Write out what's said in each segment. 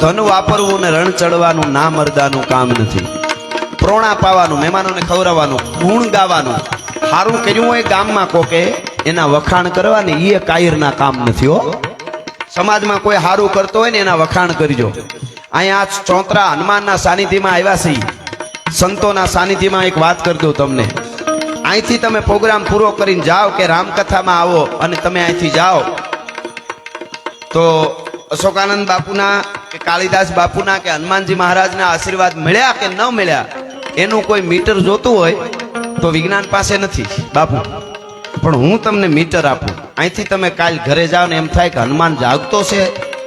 ધન વાપરવું ને રણ ચડવાનું ના મરદાનું કામ નથી. પ્રોણા પાવાનું, મહેમાનોને ખવડાવવાનું, ગુણ ગાવાનું. સારું કર્યું હોય ગામમાં કોકે, એના વખાણ કરવાની એ કાયરના કામ નથી હો. સમાજમાં કોઈ સારું કરતો હોય ને એના વખાણ કરજો. અહીંયા આ ચોતરા હનુમાનના સાનિધ્યમાં આવ્યા છીએ સંતોના સાનિધ્યમાં એક વાત કરી દઉં તમને. અહીંથી તમે પ્રોગ્રામ પૂરો કરીને જાઓ કે રામકથામાં આવો અને તમે અહીંથી જાઓ. તો અશોકાનંદ બાપુના કે કાલિદાસ બાપુના કે હનુમાનજી મહારાજના આશીર્વાદ મળ્યા કે ન મળ્યા, એનું કોઈ મીટર જોતું હોય તો વિજ્ઞાન પાસે નથી. બાપુ, પણ હું તમને મીટર આપું. અહીંથી તમે કાલ ઘરે જાઓ ને એમ થાય કે હનુમાન જાગતો છે,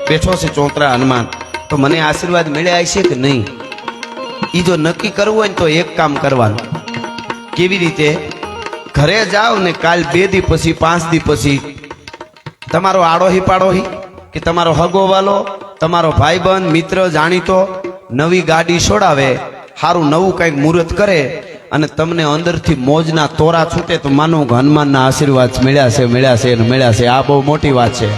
બેઠો છે ચોતરા હનુમાન. તો મને આશીર્વાદ મળ્યા છે કે નહીં? એ જો નક્કી કરવું હોય ને તો એક કામ કરવાનું. કેવી રીતે? ઘરે જાઓ ને કાલ બે દી પછી, પાંચ દી પછી, તમારો આડોહી પાડોહી કે તમારો હગોવાલો તમારો ભાઈબંધ મિત્ર જાણીતો નવી ગાડી છોડાવે સારું નવું કંઈક મુહૂર્ત કરે અને તમને અંદરથી મોજના તોરા છૂટે તો માનો હનુમાનના આશીર્વાદ મળ્યા છે મળ્યા છે અને મળ્યા છે. આ બહુ મોટી વાત છે.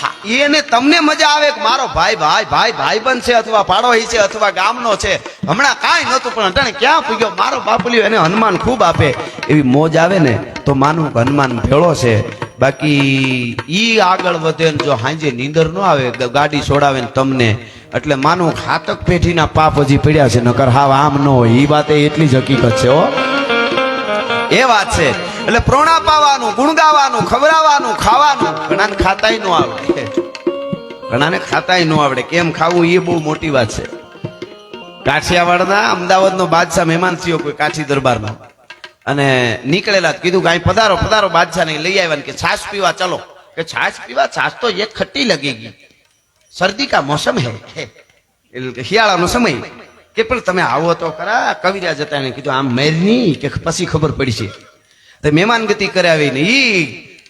હા, એને તમને મજા આવે કે મારો ભાઈ ભાઈ ભાઈ ભાઈબંધ છે અથવા પાડોશી છે અથવા ગામનો છે. હમણાં કાંઈ નહોતું પણ અટાણે ક્યાં પૂગ્યો? મારો બાપુલિયો એને હનુમાન ખૂબ આપે. એવી મોજ આવે ને તો માનું હનુમાન ભેળો છે. બાકી ઈ આગળ વધે જો હાંજે નીંદર ન આવે ગાડી છોડાવે ને તમને. એટલે માનું ખાતક પેઢીના પાપ હજી પડ્યા છે, નકર હાવ આમ ન હોય. ઈ વાત એટલી જ હકીકત છે, હો. એ વાત છે. એટલે પ્રોણા પાવાનું ગુણગાવાનું, ખવડાવવાનું, ખાવાનું, ઘણાને ખાતાય ન આવડે. ઘણાને ખાતાય ન આવડે. કેમ ખાવું એ બહુ મોટી વાત છે. કાઠિયાવાડના અમદાવાદનો બાદશાહ મહેમાન થયો કોઈ કાઠી દરબારમાં. અને નીકળેલા કીધું કાંઈ પધારો પધારો બાદશાહ ને લઈ આવ્યા કે છાશ પીવા ચાલો. કે છાશ પીવા છાસ તો એક ખટ્ટી લગેગી શરદી કા મોસમ હે શિયાળાનો સમય. કે પણ તમે આવો તો ખરા કવિરાજ હતા એને કીધું, આમ મેરની કે પછી ખબર પડી છે. તો મહેમાન ગતિ કરાવી ને ઈ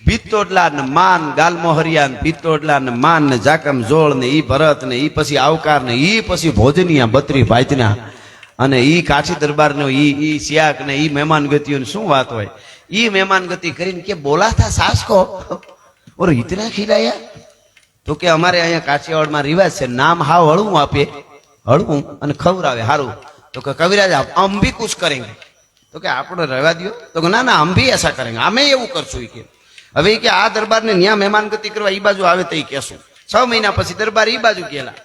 ભીતોડલા ને માન ગાલમો હરિયા ને ભીતોડલા ને માન ને જાકમ જોળ ને ઈ ભરત ને ઈ પછી આવકાર ને ઈ પછી ભોજનિયા બત્રી ભાજના અને એ કાશી દરબારનો એ ઈ સિયાક ને ઈ મહેમાન ગતિઓની શું વાત હોય? એ મહેમાન ગતિ કરીને કે બોલાતા સાસ કો ઓર ઇતના ખીલાયા? તો કે અમારે અહીંયા કાઠિયાવાડમાં રિવાજ છે, નામ હાવ હળવું આપે. હળવું અને ખવરાવે સારું તો કે કવિરાજ આમ ભી કુછ કરેંગે. તો કે આપણે રહેવા દો તો કે ના ના આમ ભી એસા કરેંગે. અમે એવું કરશું એ કે. હવે કે આ દરબારને ન્યા મહેમાન ગતિ કરવા એ બાજુ આવે તો એ કહેશું. છ મહિના પછી દરબાર એ બાજુ ગયેલા.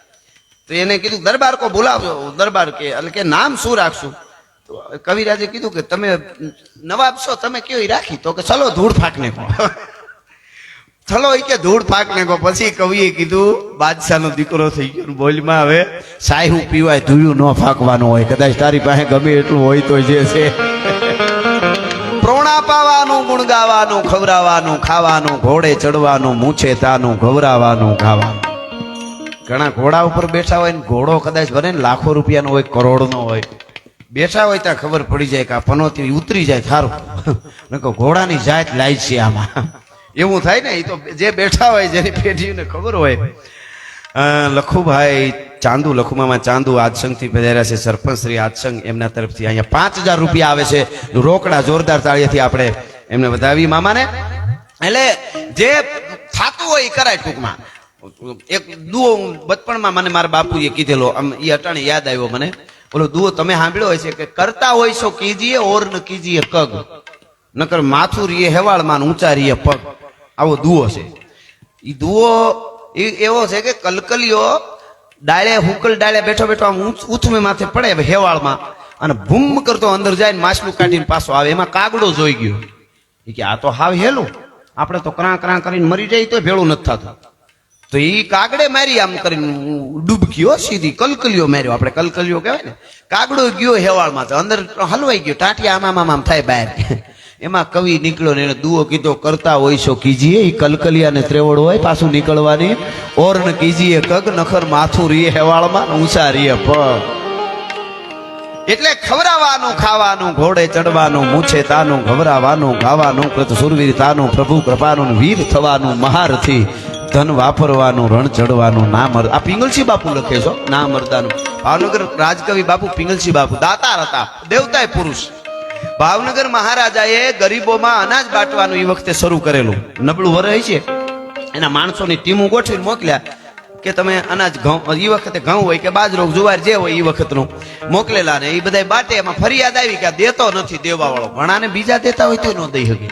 તો એને કીધું દરબાર કો બોલાવજો દરબાર કે એટલે કે નામ શું રાખશું? તો કવિરાજે કીધું કે, તમે નવાબ છો, તમે કયો રાખી? તો કે, ચલો ધૂળ ફાકને કહો ચલો એ કે, ધૂળ ફાક કહો પછી કવિએ કીધું, બાદશાહનો દીકરો થઈ ગયો. બોલમાં હવે સાહેબ પીવાય ધૂળું ન ફાકવાનું હોય. કદાચ તારી પાસે ગમે એટલું હોય તો જે છે. પ્રોણા પાવાનું, ગુણગાવાનું ખવરાવાનું ખાવાનું, ઘોડે ચડવાનું, મૂછે તાનું, ઘવરાવાનું, ખાવાનું. ઘણા ઘોડા ઉપર બેઠા હોય ને ઘોડો કદાચ બને ને લાખો રૂપિયાનો હોય, કરોડનો હોય. બેઠા હોય ત્યાં ખબર પડી જાય કે આ પનોતી ઉતરી જાય, સારું. ઘોડાની જાત લાય છે આમાં. એવું થાય ને એ તો જે બેઠા હોય જેની પેઢીને ખબર હોય. લખુભાઈ ચાંદુ, લખુમામાં ચાંદુ આજસંગથી પધાર્યા છે, સરપંચ શ્રી આજસંગ એમના તરફથી અહીંયા પાંચ હજાર રૂપિયા આવે છે. રોકડા જોરદાર તાળીયાથી આપણે એમને વધાવી મામાને, એટલે જે થાતું હોય એ કરાય ટૂંકમાં. એક દુઓ બચપણમાં મને મારા બાપુએ કીધેલો, આમ એ અટાણે યાદ આવ્યો મને. બોલો, દુઓ તમે સાંભળ્યો છે કે કરતા હોય છો કીજીએ, ઓર ન કીજીએ કગ નકર માથું રીએ, હેવાળમાં ઊંચા રીએ પગ. આવો દુઓ છે. એ દુઓ એવો છે કે કલકલીઓ ડાળે, હુકલ ડાળે બેઠો બેઠો આમ ઊથમે માથે પડે હેવાળમાં. અને ભૂમ કરતો અંદર જાય ને માછલું કાઢીને પાછો આવે. એમાં કાગડો જોઈ ગયો. કે આ તો હાવ હેલું. આપણે તો ક્રાં ક્રાં કરીને મરી જાય તો ભેળું નથી થતું. તો એ કાગડે મારી આમ કરીને ડૂબકી હો સીધી કલકલીઓ માર્યો. આપણે કલકલીઓ કહેવાય ને. કાગડો ગયો હેવાળમાં તો અંદર હલવાઈ ગયો. ટાંટિયા આમ આમ આમ થાય બહાર. એમાં કવિ નીકળ્યો ને એને દુઓ કીધો, કરતા હોય છો કીજીએ. એ કલકલિયા ને ત્રેવડ હોય, પાછું નીકળવાની ઓર્ન કીજીએ કગ, નખર માથું રીએ હેવાળમાં ઊંચા રીએ પગ. એટલે ખવરાવાનું, ખાવાનું, ઘોડે ચડવાનું, મૂછે તાનું, ઘવરાવાનું, ગાવાનું, કૃત સુરવીર તાનું, પ્રભુ કૃપાનું વીર થવાનું મહારથી. ધન વાપરવાનું, રણ ચડવાનું ના મર આ પિંગલસિંહ બાપુ લખે છો ના મરદાનું. ભાવનગર રાજકવિ બાપુ પિંગલસિંહ બાપુ દાતાર હતા દેવતાય પુરુષ. ભાવનગર મહારાજાએ ગરીબોમાં અનાજ બાંટવાનું એ વખતે શરૂ કરેલું. નબળું વરય છે એના માણસોની ટીમો ગોઠવીને મોકલ્યા કે તમે અનાજ ઘઉં એ વખતે ઘઉં હોય કે બાજરો, જુવાર જે હોય એ વખતનું મોકલેલા ને એ બધા બાટે એમાં ફરિયાદ આવી કે દેતો નથી દેવા વાળો ઘણાને બીજા દેતા હોય તો ન દઈ શકે.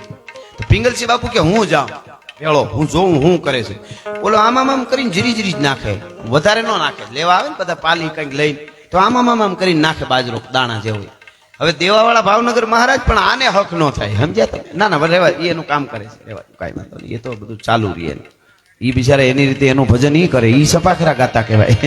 તો પિંગલસિંહ બાપુ કે હું જાઉં? પેલો હું જોઉં, હું કરે છે. બોલો આમ આમ કરીને જીરી જીરી જ નાખે. વધારે ન નાખે. લેવા આવે ને બધા પાલી કંઈક લઈને, તો આમ આમ આમ કરીને નાખે બાજરો, દાણા જેવું. હવે દેવાવાળા ભાવનગર મહારાજ પણ આને હક ન થાય. સમજ્યા તમે? ના ના રેવા એનું કામ કરે છે. રેવા કાંઈ વાંધો નહીં. એ તો બધું ચાલુ રહે. ઈ બિચારા એની રીતે એનું ભજન એ કરે. એ સપાખરા ગાતા કહેવાય.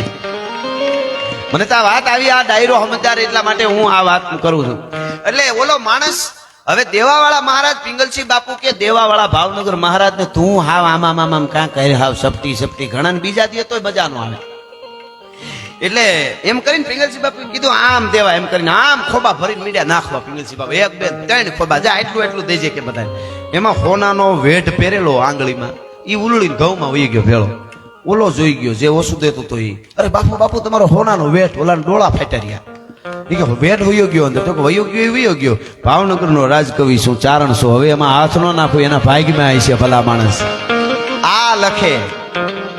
મને તો આ વાત આવી, આ ડાયરો સમજદાર એટલા માટે હું આ વાત કરું છું. એટલે ઓલો માણસ હવે દેવાવાળા મહારાજ પિંગલસિંહ બાપુ કે દેવાવાળા ભાવનગર મહારાજ ને તું હાવ આમામ આમ આમ આમ કાં કહે હાવ સપટી સપટી ઘણા બીજા દે તોય મજા આવે. એટલે એમ કરીને પિંગલસિંહ બાપુ કીધું, આમ દેવા, એમ કરીને, આમ ખોબા ભરીને મીડિયા. નાખવા પિંગલસિંહ બાપુ, એક, બે, ત્રણ ખોબા, જા, એટલું એટલું દેજે કે બધા એમાં હોનાનો વેઢ પહેરેલો આંગળીમાં એ ઉલળીને ઘઉંમાં વહી ગયો ભેળો. ઓલો જોઈ ગયો, જે ઓછું દેતો તો એ અરે બાપુ બાપુ, તમારો હોનાનો વેઠ ઓલા ડોળા ફાટ્યા વેઠ વયો ગયો અંદર. તો વયો ગયો વયો ગયો ભાવનગરનો રાજકવિ શું ચારણ શું? હવે એમાં હાથ ન નાખો, એના ભાગ્યમાં આવી છે ભલા માણસ. આ લખે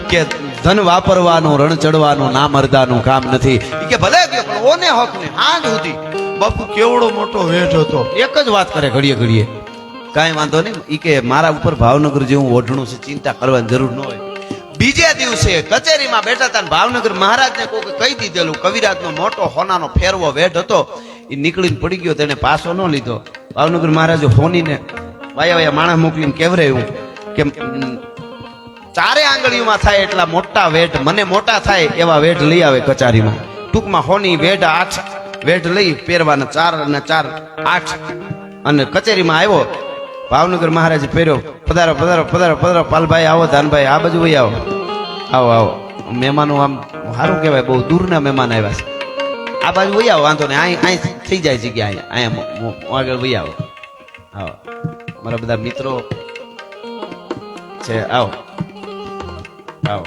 કે ધન વાપરવાનું, રણ ચડવાનું ના મરદાનું કામ નથી. કે ભલે ગયો પણ ઓને હક ને આજ સુધી બાપુ કેવડો મોટો વેઠ હતો. એક જ વાત કરે ઘડીએ ઘડીએ. કાંઈ વાંધો નહીં. એ કે મારા ઉપર ભાવનગર જેવું ઓઢણું છે, ચિંતા કરવાની જરૂર ન હોય. દિવસે કચેરીમાં બેઠા હતા ને ભાવનગર મહારાજને કોઈ કહી દીધેલું, કવિરાજનો મોટો હોનાનો ફેરવો વેઢ હતો. એ નીકળીને પડી ગયો તેને પાછો ન લીધો. ભાવનગર મહારાજે હોનીને વાયા વાયા માણસ મોકલીને કેવરાયું કે ચારે આંગળીઓમાં થાય એટલા મોટા વેઢ, મને મોટા થાય એવા વેઢ લઈ આવે કચારીમાં. ટૂંકમાં હોની વેઢ આઠ વેઢ લઈ પહેરવાના ચાર અને ચાર આઠ અને કચેરીમાં આવ્યો. ભાવનગર મહારાજ પહેર્યો, પધારો પધારો પધારો પધારો, પાલભાઈ, આવો ધાનભાઈ, આ બાજુ વહી આવો. આવો આવો. મહેમાનો આમ સારું કહેવાય, બહુ દૂરના મહેમાન આવ્યા છે. આ બાજુ વહી આવો, વાંધો નહીં. અહીં અહીં થઈ જાય જગ્યા અહીંયા. અહીંયા આગળ વહી આવો. આવો. મારા બધા મિત્રો છે, આવો. આવો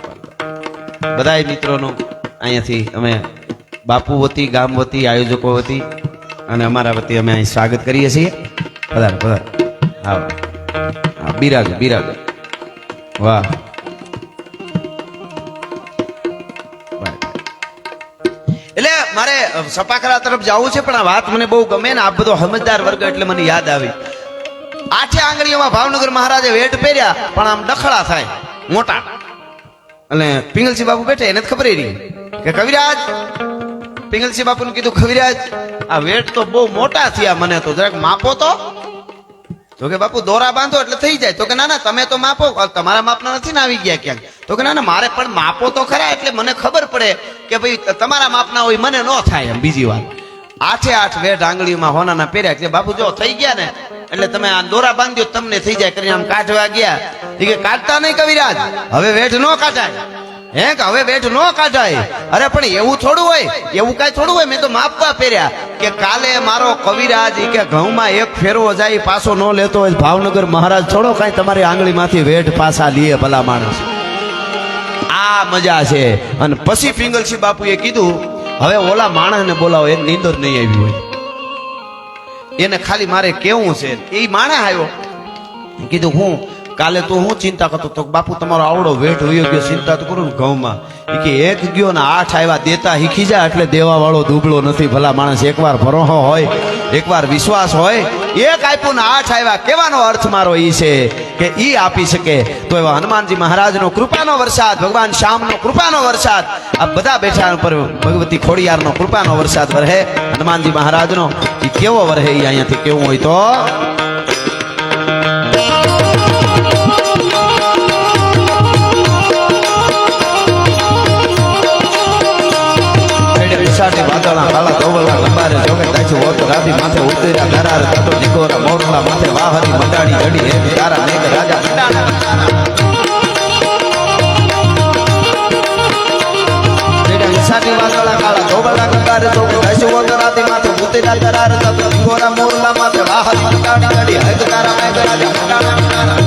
બધા મિત્રોનું અહીંયાથી અમે બાપુ વતી, ગામ વતી, આયોજકો વતી અને અમારા વતી અમે અહીં સ્વાગત કરીએ છીએ. પધારો પધારો. આવો. બિરાજો બિરાજો. વાહ. સપાખરા તરફ જવું છે, પણ આ વાત મને બહુ ગમે ને આ બધો સમજદાર વર્ગ એટલે મને યાદ આવી. આઠે આંગળીઓમાં ભાવનગર મહારાજે વેટ પહેર્યા, પણ આમ ડખડા થાય, મોટા. અને પિંગલસિંહ બાપુ બેઠે, એને જ ખબર રહી કે કવિરાજ, પિંગલસિંહ બાપુને કીધું, કવિરાજ, આ વેટ તો બહુ મોટા થયા મને તો, જરાક માપો તો. તો કે બાપુ, દોરા બાંધો એટલે થઈ જાય. તો કે ના ના, તમે તો માપો. તમારા માપના નથી ને આવી ગયા ક્યાંક? તો કે ના ના, મારે પણ માપો તો ખરા, એટલે મને ખબર પડે કે ભાઈ તમારા માપના હોય, મને ન થાય એમ બીજી વાર આઠે આઠ વેઢ આંગળીમાં હોનાના પહેર્યા. કે બાપુ, જો, થઈ ગયા ને, એટલે તમે આ દોરા બાંધ્યો, તમને થઈ જાય. કરીને આમ કાઢવા ગયા. કે, કાઢતા નહીં કવિરાજ. હવે વેઢ ન કાઢાય. હે કે હવે વેઠ ન કાઢાય? અરે પણ એવું થોડું હોય, એવું કાંઈ થોડું હોય? મેં તો માપવા પહેર્યા કે કાલે મારો કવિરાજ કે ઘઉંમાં એક ફેરવો જાય, પાછો ન લેતો હોય ભાવનગર મહારાજ થોડો કાંઈ તમારી આંગળીમાંથી વેઠ પાછા લીએ ભલા માણસ. આ મજા છે. અને પછી પિંગલસિંહ બાપુએ કીધું, હવે ઓલા માણસને બોલાવો, એને નીંદર નહીં આવી હોય. એને ખાલી મારે કેવું છે. એ માણસ આવ્યો. કીધું, હું કાલે તો હું ચિંતા કરતો તો બાપુ, તમારો આવડો વેઠ હોય ગયો, ચિંતા તો કરું ને ઘઉંમાં. એ કે એક ગયો ને આઠ આવ્યા દેતા શીખી જાય એટલે દેવા વાળો દુબળો નથી. ભલા માણસ એકવાર ભરોહો હોય, એકવાર વિશ્વાસ હોય, એક આપ્યું ને આઠ આવ્યા કેવાનો અર્થ મારો એ છે કે એ આપી શકે? તો એવા હનુમાનજી મહારાજનો કૃપાનો વરસાદ, ભગવાન શ્યામનો કૃપાનો વરસાદ, આ બધા બેઠા ઉપર ભગવતી ખોડિયારનો કૃપાનો વરસાદ વરહે. હનુમાનજી મહારાજનો એ કેવો વરહે એ અહીંયાથી? કેવું હોય તો? લંબારે જોગે તાછી ઓત રાધી માથે ઉતર્યા ધરાર થતો નિકોરા મોરલા માથે વાહરી મંડાડી ઘડી હે, તારા મેઘ રાજા મંડાણા ધરાર થતો નિકોરા મોરલા માથે વાહરી મંડાડી ઘડી હે, તારા મેઘ રાજા મંડાણા